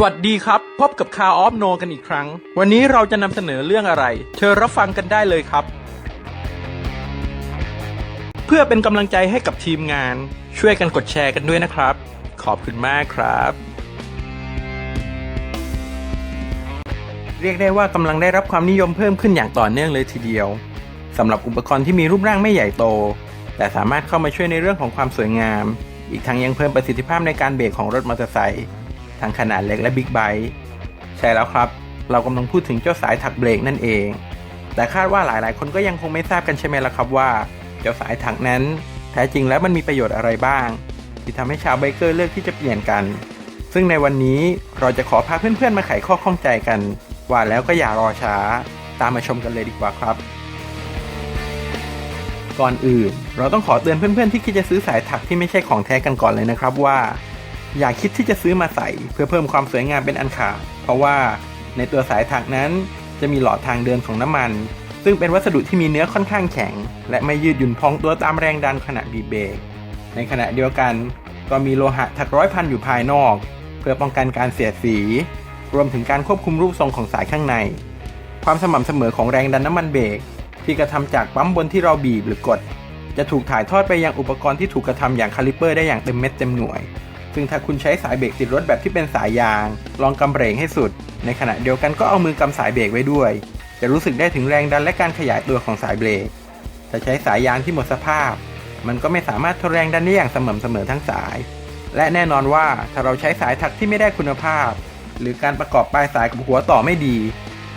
สวัสดีครับ พบกับคาออฟโนกันอีกครั้ง วันนี้เราจะนำเสนอเรื่องอะไร เชิญรับฟังกันได้เลยครับ เพื่อเป็นกำลังใจให้กับทีมงาน ช่วยกันกดแชร์กันด้วยนะครับ ขอบคุณมากครับ เรียกได้ว่ากำลังได้รับความนิยมเพิ่มขึ้นอย่างต่อเนื่องเลยทีเดียวสำหรับอุปกรณ์ที่มีรูปร่างไม่ใหญ่โต แต่สามารถเข้ามาช่วยในเรื่องของความสวยงาม อีกทั้งยังเพิ่มประสิทธิภาพในการเบรกของรถมอเตอร์ไซค์ ทั้งขนาดเล็กและบิ๊กไบค์ใช่แล้วครับ เรากำลังพูดถึงเจ้าสายถักเบรกนั่นเอง แต่คาดว่าหลายๆ คนก็ยังคงไม่ทราบกันใช่ไหมล่ะครับว่า เจ้าสายถักนั้น แท้จริงแล้วมันมีประโยชน์อะไรบ้าง ที่ทำให้ชาวไบเกอร์เลือกที่จะเปลี่ยนกัน ซึ่งในวันนี้เราจะขอพาเพื่อนๆมาไขข้อข้องใจกัน ว่าแล้วก็อย่ารอช้า ตามมาชมกันเลยดีกว่าครับก่อนอื่น เราต้องขอเตือนเพื่อนๆที่คิดจะซื้อสายถักที่ไม่ใช่ของแท้กันก่อนเลยนะครับว่า อย่าคิดที่จะซื้อมาใส่เพื่อเพิ่มความสวยงามเป็นอันขาดเพราะว่าในตัวสายถักนั้นจะมีหลอดทางเดินของน้ำมัน ซึ่งเป็นวัสดุที่มีเนื้อค่อนข้างแข็ง และไม่ยืดหยุ่นพองตัวตามแรงดันขณะบีบเบรกในขณะเดียวกันก็มีโลหะถักร้อยพันอยู่ภายนอก เพื่อป้องกันการเสียดสี รวมถึงการควบคุมรูปทรงของสายข้างใน ความสม่ำเสมอของแรงดันน้ำมันเบรกที่กระทำจากปั๊มบนที่เราบีบหรือกด จะถูกถ่ายทอดไปยังอุปกรณ์ที่ถูกกระทำอย่างคาลิเปอร์ได้อย่างเต็มเม็ดเต็มหน่วย ซึ่งถ้าคุณใช้สายเบรกติดรถแบบที่เป็นสายยาง ลองกำเบรกให้สุด ในขณะเดียวกันก็เอามือกำสายเบรกไว้ด้วย จะรู้สึกได้ถึงแรงดันและการขยายตัวของสายเบรกถ้าใช้สายยางที่หมดสภาพ มันก็ไม่สามารถทนแรงดันได้อย่างสม่ำเสมอทั้งสาย และแน่นอนว่าถ้าเราใช้สายถักที่ไม่ได้คุณภาพ หรือการประกอบปลายสายกับหัวต่อไม่ดี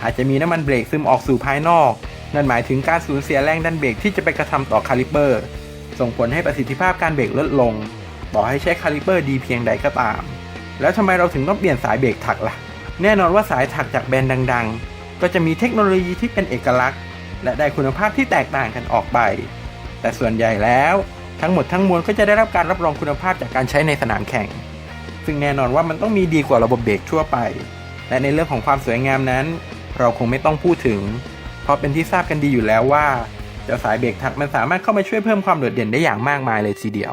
อาจจะมีน้ำมันเบรกซึมออกสู่ภายนอก นั่นหมายถึงการสูญเสียแรงดันเบรกที่จะไปกระทำต่อคาลิเปอร์ ส่งผลให้ประสิทธิภาพการเบรกลดลง ต่อให้ใช้คาลิเปอร์ดีเพียงใดก็ตาม แล้วทำไมเราถึงต้องเปลี่ยนสายเบรกถักล่ะ แน่นอนว่าสายถักจากแบรนด์ดัง ๆ ก็จะมีเทคโนโลยีที่เป็นเอกลักษณ์ และได้คุณภาพที่แตกต่างกันออกไป แต่ส่วนใหญ่แล้วทั้งหมดทั้งมวลก็จะได้รับการรับรองคุณภาพจากการใช้ในสนามแข่ง ซึ่งแน่นอนว่ามันต้องมีดีกว่าระบบเบรกทั่วไป และในเรื่องของความสวยงามนั้น เราคงไม่ต้องพูดถึง เพราะเป็นที่ทราบกันดีอยู่แล้วว่าเจ้าสายเบรกถักมันสามารถเข้ามาช่วยเพิ่มความโดดเด่นได้อย่างมากมายเลยทีเดียว